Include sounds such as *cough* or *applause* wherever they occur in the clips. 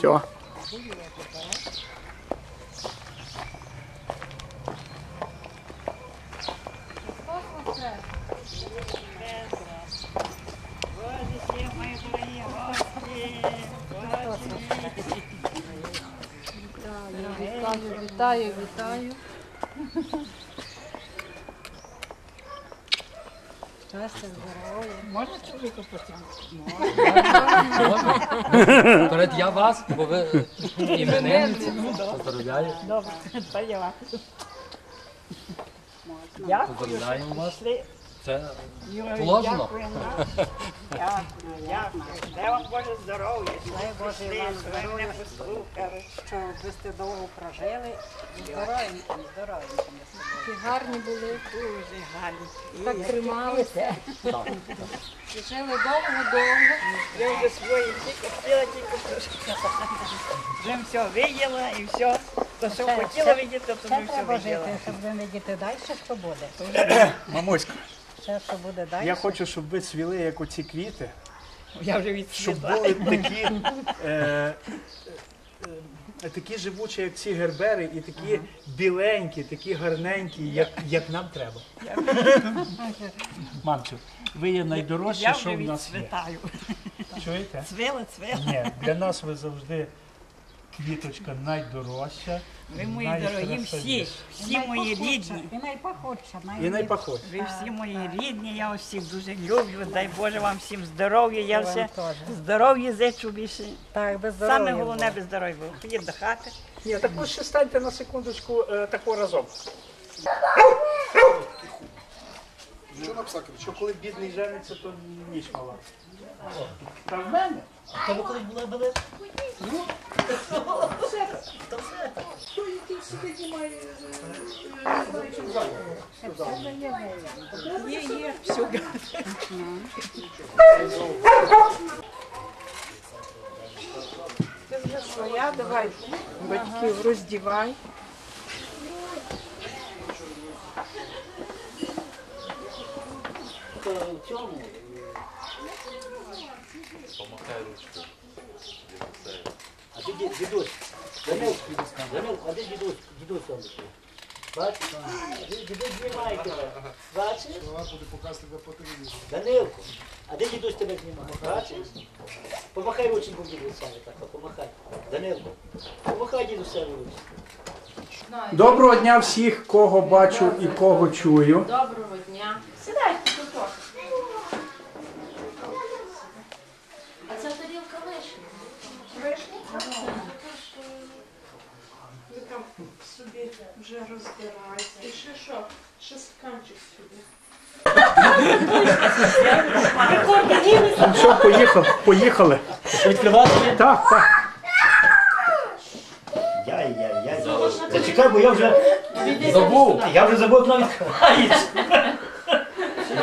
Все. Вітаю, вітаю, вітаю. Щастя, здоров'я. Можна чоловіка Можна. Перед я вас, бо ви іменинниці. Поздоровляю. Добре, то я. Дякую, Поздравляємо вас. Це Положено? Дякую, нам. *laughs* дякую. Дай вам Боже здоров'я. Дай Боже вам ви здоров'я. Що ви сте довго прожили, здоровенько, здоровенько. Такі гарні були, Дуже гарно. так трималися. І Жили довго-довго. Я вже свої тільки хотіла, тільки прийшла. Вже все виділа і все. То, що хотіла видіти, то вже все треба виділа. жити, щоб ви видіти далі, що буде. Мамуська, Це, що буде далі. я хочу, щоб ви цвіли, як оці квіти, Я вже щоб були такі, е, е, такі живучі, як ці гербери, і такі біленькі, такі гарненькі, як, як нам треба. Мамчу, ви є найдорожче, Я що вже в нас є. відцвітаю. Чуєте? Цвіла, цвіла. Ні, для нас ви завжди квіточка найдорожча. Ви мої дорогі всі, всі мої рідні. І найпохудша, най... І найпохожча. Ви всі мої рідні, я вас всіх дуже люблю. Дай Боже вам всім здоров'я. Я все здоров'я зичу більше. Так, без здоров'я. Саме головне без здоров'я. було. Ходіть до хати. Ні, так ви ще станьте на секундочку е, тако разом. Що на пса Що коли бідний жениться, то ніч мала. Та в мене? Та ви колись були були? Є, є, все. Ти вже своя, давай батьків роздівай. А ти ді- дідусь, Данил, Данил, а де дідусь, дідусь он такий? Бачиш? Вона Дідусь знімає тебе. Бачиш? Данилко, а де дідусь тебе знімає? Бачиш? Помахай рученьку дідусеві так, помахай. Данилко, помахай дідусеві рученьку. Доброго дня всіх, кого бачу і кого чую. Доброго дня. Сідайте тут. А це тарілка вишні. Вишні? Ви там собі вже розбираєте. І ще що? Ще стаканчик сюди. Ну все, поїхали, поїхали. Відкривати? Так, так. Яй-яй-яй. Зачекай, бо я вже, Забув. я вже забув, відкривається.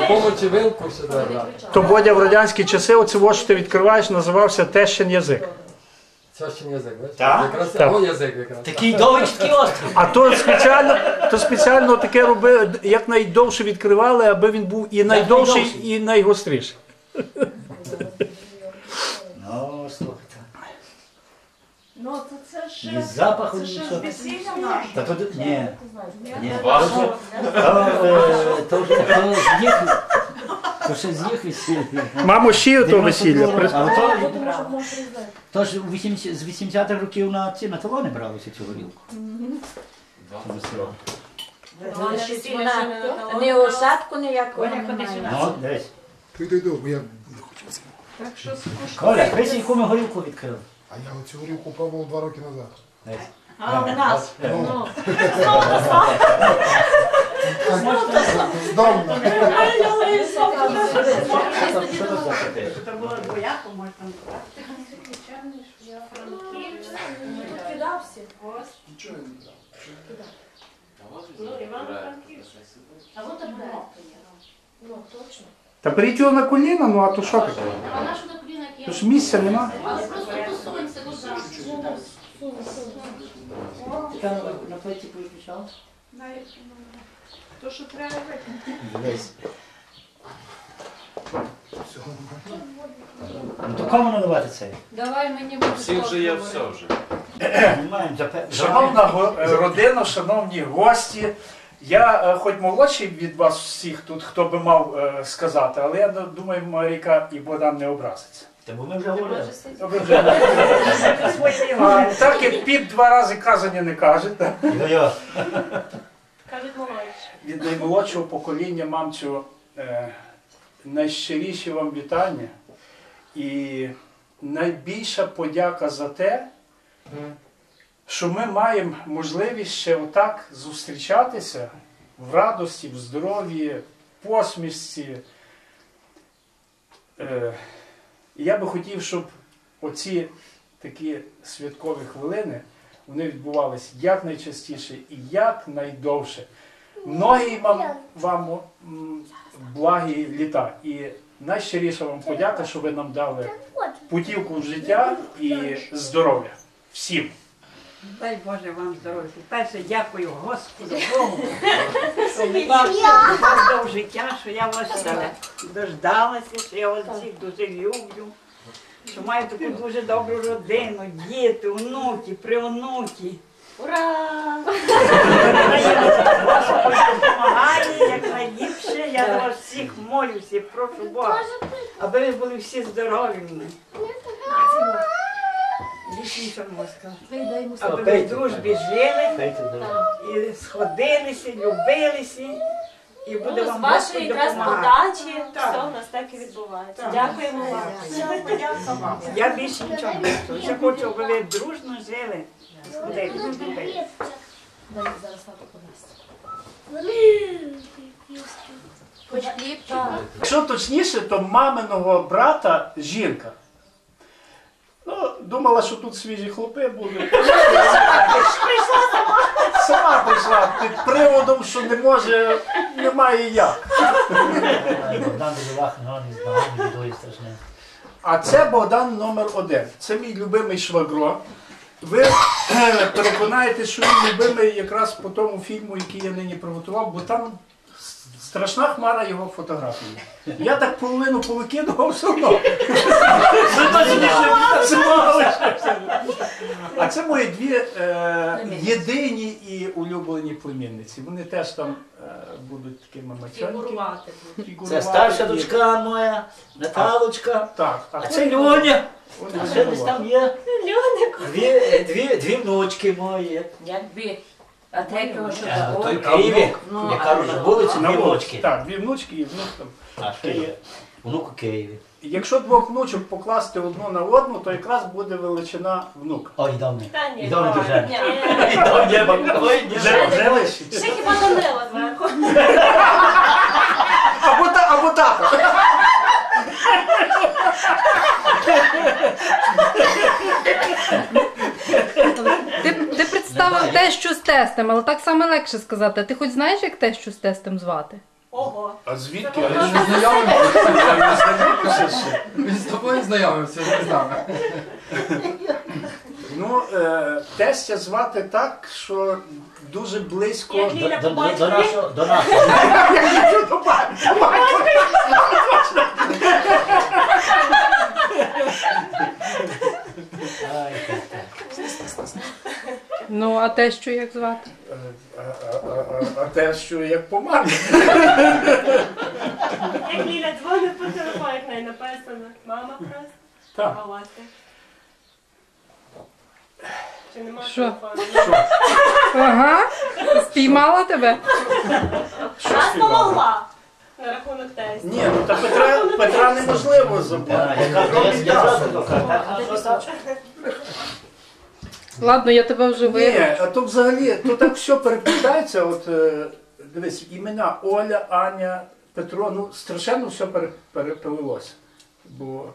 Помочі вилку сюди. То Бодя в радянські часи, оце во, що ти відкриваєш, називався тещин язик. Це язик, бачиш? Так? Якраз Так. о, язик якраз. Такий довгий, такий острий. А то спеціально, то спеціально таке робили, як найдовше відкривали, аби він був і найдовший, найдовший. і найгостріший. Ну, слухайте. Ну, це Ні це ні ж нічого. Та тут, ні. Ні. То вже, то, то вже, то з їх, то ще з їх весілля. Мамо, ще то весілля. А то, то ж у 80 з 80-х років на ці на талони бралися цю горілку. Не осадку ніякого немає. Ну, дивись. Ти я Так що. Коля, дивись, яку ми горілку відкрили. А я оцю горілку пробував два роки назад. А у нас. Ну, Здавна. Що тут за таке? Це було двояко, може там. кидався. Нічого я не. Ну, Івано-Франківськ. А от табуретка є. Ну, точно. Та беріть його на коліна, ну а то що таке? А наша на колінах є. То ж місця нема. Але просто посунься туди. Ти там на плиті повиключав? Дай, ну, То, що треба. Дивись. Ну то кому надавати це? Давай мені буде Всіх вже є все вже. Шановна е, родина, шановні гості. Я е, хоч молодший від вас всіх тут, хто би мав е, сказати, але я думаю, Маріка і Богдан не образиться. Бо ми вже говорили. А, Так як піп два рази казані не каже. так. Йо-йо. Кажуть молодші. Від наймолодшого покоління мамцю е, найщиріші вам вітання і найбільша подяка за те, що ми маємо можливість ще отак зустрічатися в радості, в здоров'ї, в посмішці. Е, і я би хотів, щоб оці такі святкові хвилини вони відбувалися якнайчастіше і якнайдовше. Многі вам, вам благі літа. І найщиріша вам подяка, що ви нам дали путівку в життя і здоров'я. Всім. Дай Боже вам здоров'я. Перше дякую Господу *laughs* Богу. що вам життя, що я вас дождалася, що я вас всіх дуже люблю. Що маю таку дуже добру родину, діти, онуки, прионуки. Ура! Допомагає, як найліпше. Я до вас всіх молюся, прошу Бога, аби ви були всі здорові. Можу сказати. Аби ви в дружбі жили і сходилися, любилися. І буде Ну, з вашої якраз подачі все у нас так і відбувається. Дякуємо вам. Я більше нічого не хочу. Я хочу, аби ви дружно жили. Сходилися, любилися. Якщо точніше, то маминого брата жінка. Ну, думала, що тут свіжі хлопи будуть. *laughs* Сама прийшла під приводом, що не може, немає як. Богдан дуже вахний, гарний, збаганий, бідою страшне. А це Богдан номер один. Це мій любимий швагро. Ви е, переконаєте, що він любимий якраз по тому фільму, який я нині приготував, бо там страшна хмара його фотографії. Я так половину повикидував все одно. А це мої дві е, єдині і улюблені племінниці. Вони теж там е, будуть такими мачаньками. Це старша дочка моя, Наталочка. Так, А це Льоня. А ще десь там є дві, дві, дві внучки мої. Якби. А третього, що Е, в Києві. Ну, Я а кажу, що? на вулиці На дві внучки. Так, дві внучки і внук там. А ще є внук у Києві. Якщо двох внучок покласти одну на одну, то якраз буде величина внука. Ой. Та ні. І давно дуже. Ні. І давно. *laughs* Ой, ні. Вже, вже. Ще хіба Данила зверху. *laughs* Або, та, або тато. Ти, ти представив тещу з тестем, але так само легше сказати. А ти хоч знаєш, як тещу з тестем звати? Ого. А звідки? Я ж просто не знайомий. Він з тобою знайомився, не з нами. Ну, е, тестя звати так, що дуже близько. Як до- Ліля До, до, до побачила. нашого, до нашого. Ай. Ну, а тещу як звати? Е, а- а- а- а- А те, що як по мамі. Як Ліля дзвонить по телефону, як написано. Мама просто. Так. Чи нема Що? телефону? Ага. Спіймала тебе? Нас помогла. На рахунок тесту. Ні, ну та Петра, Петра неможливо забути. Я кажу, я- що? Ладно, я тебе вже Ні, а то взагалі, то так все переплітається. От е, дивись, імена Оля, Аня, Петро, ну страшенно все пере, переплилося. Бо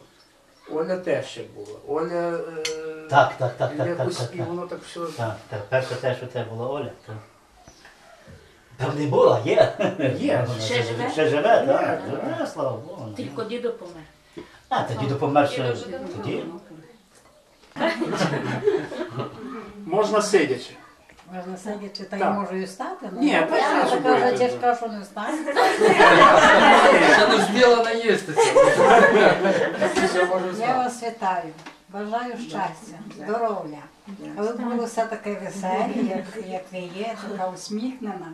Оля теж ще була. Оля е, Так, так, так, так, якось так, так, і так. воно так все. Так, так, перше те, що це була Оля. то- Та не була, є. Є. Вона Ще живе? Ще живе, так. Живе, слава Богу. Тільки діду помер. А, тоді допомер ще. Діду вже давно. Тоді? Можна сидячи. Можна сидячи, та й Так. можу і стати. ну. Ні, Я так, що така вже будете? тяжка, що не встане. Ще не встигла наїстися. Я вас вітаю. Бажаю щастя, здоров'я. А ви були все таке веселі, як, як ви є, така усміхнена.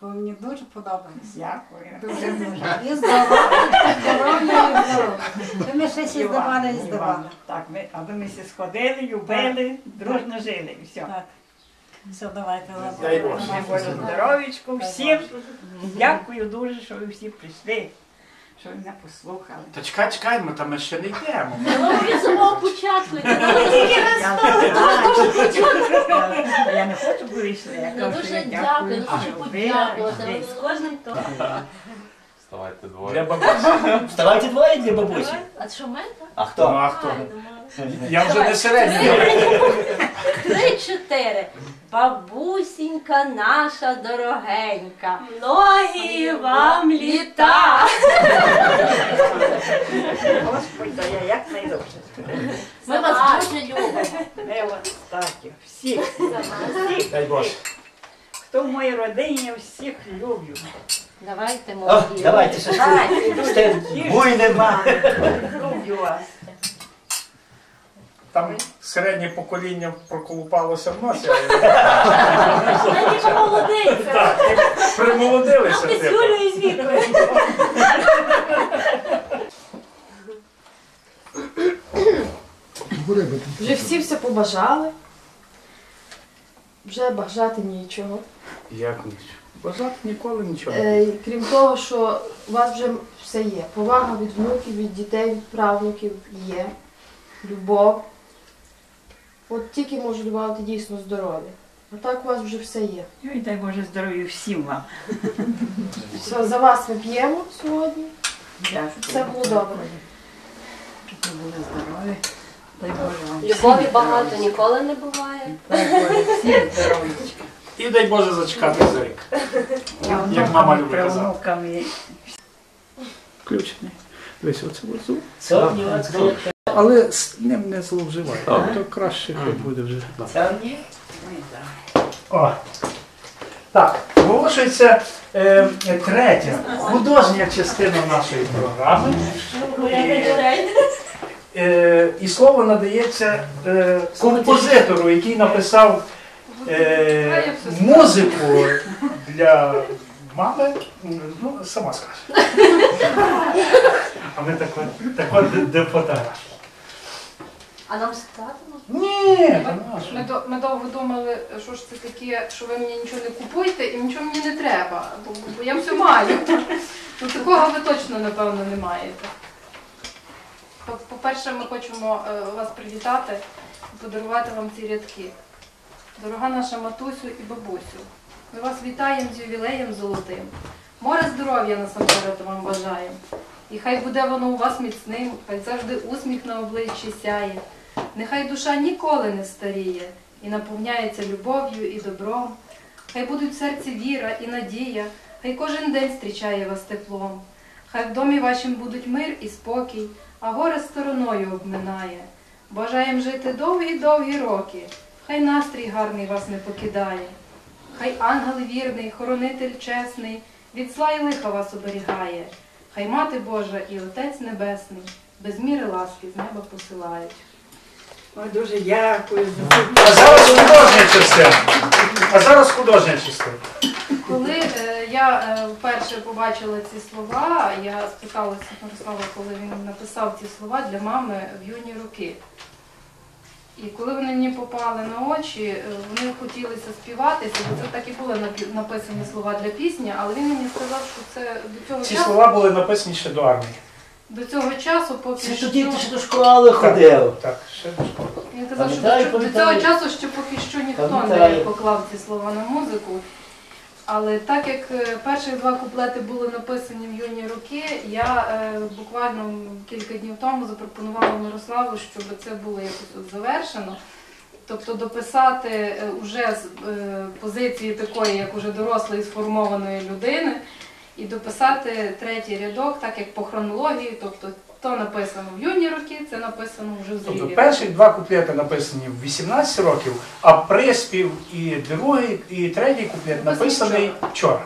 Бо мені дуже подобається. Дякую. Дуже дуже. І здоров'я, здоров'я, і здоров'я. Ви ми ще всі здавали і здавали. Так, ми, аби ми всі сходили, любили, дружно жили. і Все. Так. Все, давайте. Дай Боже. Дай Боже здоров'ячку всім. Дякую дуже, що ви всі прийшли, що ви мене послухали. Та чекай, чекай, ми там ще не йдемо. Ну, від самого початку. Я, я, я не хочу б вийшли, я Ну, кажу, що дуже я дякую, дякую, що ви подякувати. З кожним то. Вставайте Для двоє. бабусі. Вставайте двоє для бабусі. А що ми? так? А Ну, хто? а хто? Ай. Я вже не середній. Три-чотири. Бабусінька наша дорогенька. Многі вам літа. *laughs* Господь дає як найдовше. Ми вас дуже любимо. Не вас всіх, Дай Боже. хто в моїй родині, всіх люблю. Давайте, молоді. давайте ще тим буйним. Люблю вас. Там середнє покоління проколупалося в носі. Мені помолодиться. Так, примолодилися. З типу. Юлею з Вікою. Вже всі все побажали. Вже бажати нічого. Як ніч? Бажати ніколи нічого. Е, крім того, що у вас вже все є. Повага від внуків, від дітей, від правнуків є. Любов. От тільки можу добавити дійсно здоров'я. А так у вас вже все є. Ой, дай Боже здоров'я всім вам. Все, за вас ми п'ємо сьогодні. Дякую. Все було добре. Щоб ви були здорові. Дай Боже вам Любові багато здоров'я. ніколи не буває. Дай Боже всім здоров'я. І дай Боже зачекати за рік. Я Як мама любить казати. Включений. Дивись, оце. Це нюанси. Але з ним не зловживай. То краще хай буде вже. Це ні. Так. О. Так, оголошується е, третя художня частина нашої програми. Е, і слово надається е, композитору, який написав е, музику для мами. Ну, сама скаже. А ми так от, так. А нам можна? Ні, та нащо? Ми, до- ми довго думали, що ж це таке, що ви мені нічого не купуєте і нічого мені не треба, бо, бо я все маю. Ну, такого ви точно, напевно, не маєте. По- По-перше, ми хочемо е, вас привітати і подарувати вам ці рядки. Дорога наша матусю і бабусю, ми вас вітаємо з ювілеєм золотим. Море здоров'я насамперед вам бажаємо. І хай буде воно у вас міцним, хай завжди усміх на обличчі сяє. Нехай душа ніколи не старіє і наповняється любов'ю і добром. Хай будуть в серці віра і надія, хай кожен день зустрічає вас теплом. Хай в домі вашім будуть мир і спокій, а горе стороною обминає. Бажаєм жити довгі-довгі роки, хай настрій гарний вас не покидає. Хай ангел вірний, хоронитель чесний, від зла і лиха вас оберігає. Хай мати Божа і Отець Небесний без міри ласки з неба посилають. Ой, дуже дякую А зараз художня частина. А зараз художня частина. Коли е, я е, вперше побачила ці слова, я спиталася Мирослава, коли він написав ці слова для мами в юні роки. І коли вони мені попали на очі, е, вони хотілися співатися, бо це так і були напі- написані слова для пісні, але він мені сказав, що це до цього Ці часу, слова були написані ще до армії. До цього часу, поки Це що. тоді ти ще до школи ходив. Так, ще до школи. Він казав, що Пам'ятаю, до, до пам'ятаю. цього часу ще поки що ніхто не Пам'ятаю. поклав ці слова на музику. Але так як е, перші два куплети були написані в юні роки, я е, буквально кілька днів тому запропонувала Мирославу, щоб це було якось от завершено. Тобто дописати е, уже з е, позиції такої, як уже дорослої сформованої людини, і дописати третій рядок, так як по хронології, тобто то написано в юні роки, це написано вже в зрілі. Тобто перші два куплети написані в 18 років, а приспів і другий, і третій куплет написаний вчора.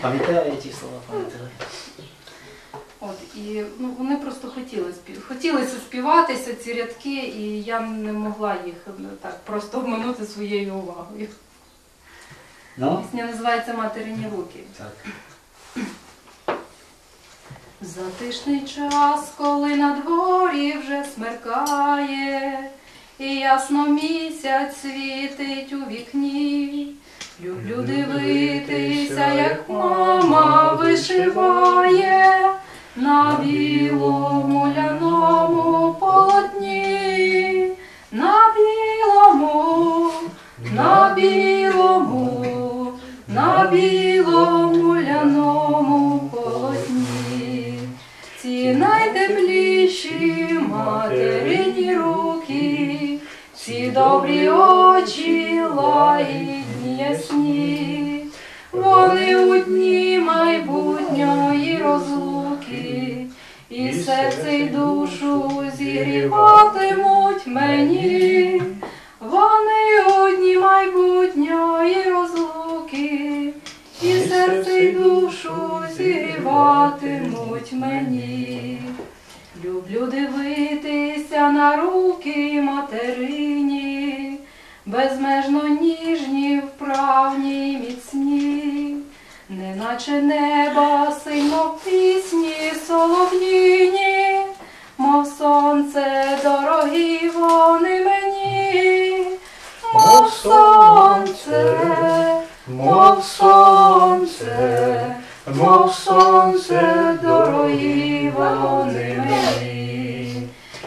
Пам'ятаю ті слова, пам'ятаю. От, і ну, вони просто хотіли спів... хотілося співатися ці рядки, і я не могла їх ну, так просто обминути своєю увагою. Ну? Пісня називається Материні руки. Так. Затишний час, коли на дворі вже смеркає, і ясно місяць світить у вікні. Люблю дивитися, як мама вишиває на білому й душу зігріватимуть мені. Люблю дивитися на руки материні, безмежно ніжні, вправні міцні, неначе неба сильно пісні солов'їні, мов сонце дорогі вони мені, мов сонце, мов сонце, мов сонце дорогі вони мені.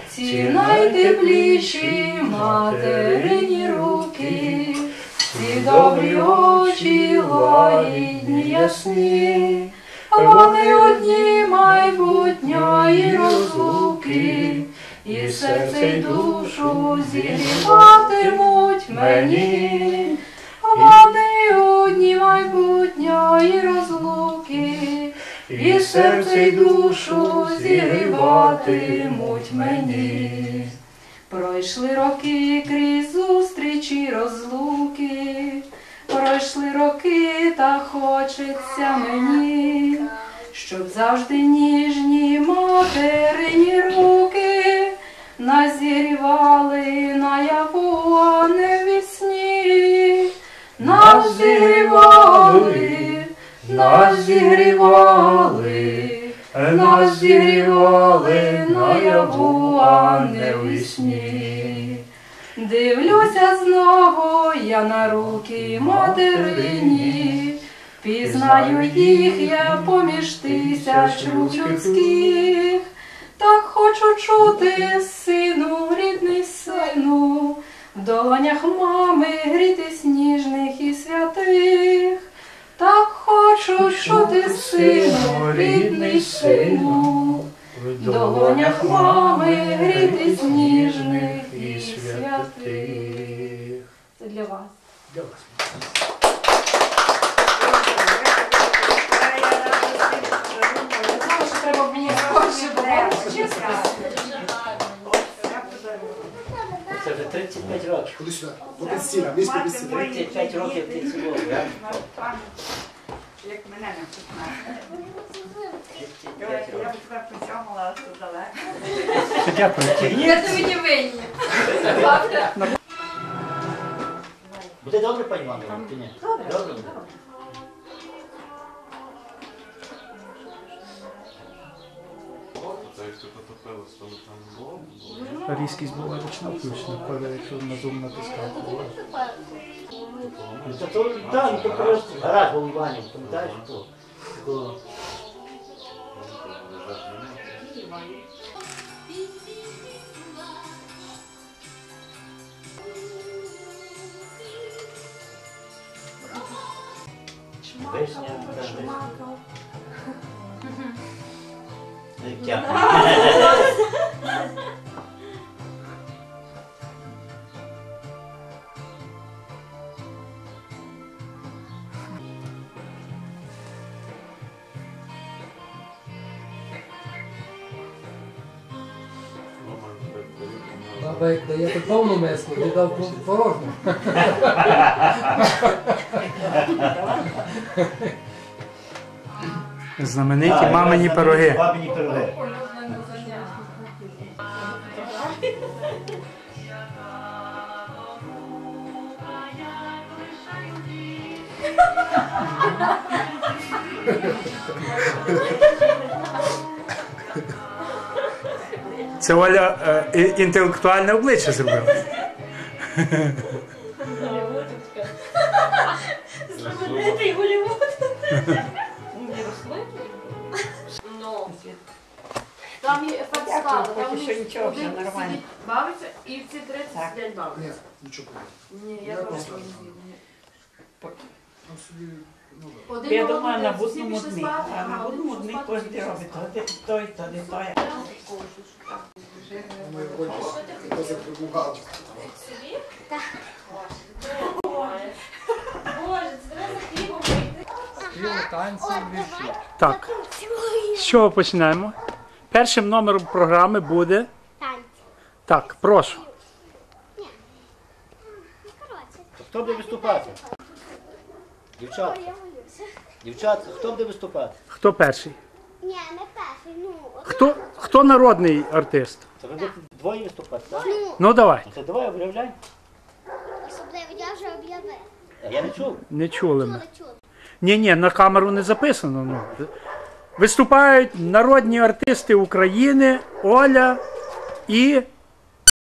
Ці найтепліші материні руки, ці добрі очі лагідні ясні, вони одні майбутньої розлуки, і серце й душу зігріватимуть мені, майбутньої розлуки, і серце й душу зігріватимуть мені. Пройшли роки крізь зустрічі розлуки, пройшли роки, та хочеться мені, щоб завжди ніжні материні руки зігрівали, нас зігрівали наяву, а не в вісні. Дивлюся знову я на руки материні, пізнаю їх я поміж тисяч рук людських, так хочу чути сину, рідний сину, в долонях мами грітись ніжних і святих. Так хочу чути сину, рідний сину, в долонях мами грітись ніжних і святих. Це для вас. Для вас. Треба мені чесно. Це вже 35 років. Ходи сюди. Попід стіна, місць попід стіна. 35 років ти цілував. Як мене не впізнати. Я б тебе тут далеко. Дякую. Я тобі не винні. Буде добре, пані Івановна, чи ні? Добре. Добре потопилось, то там було. Різкість була включена, якщо на зум натискав. Ну, Це то, так, ну, то просто гараж був Іванів, пам'ятаєш? то? Вишня, да, вишня. Дякую. Баба як дає повну миску, ти дав порожню. Знамениті мамині пироги. Мамині пироги. Це Оля е, інтелектуальне обличчя зробила. Знаменитий Голлівуд. Ну. Там є ефект Дякую, Там що нічого, все один нормально. бавиться, і в ці 30 Так. сидять бавиться. Нічого. Ні, я просто- не ну. Один Я думаю, на будному дні. А на будному дні кожен робить. То той, то не той. Ми ходимо, поза бухгалтер. Боже, це треба за хлібом вийти. Співи, танці, вірші. Так. З чого починаємо? Першим номером програми буде. Танці. Так, прошу. Хто буде виступати? Дівчата, дівчата, хто буде виступати? Хто перший? Ні, не перший. Ну, Хто, хто народний артист? Це ви будете двоє виступати, так? Ну, Ну давай. Це давай об'являй. особливо я вже об'явив. Я не чув. Не чули ми. Чули, чули. Ні, ні, на камеру не записано. Ну. Виступають народні артисти України Оля і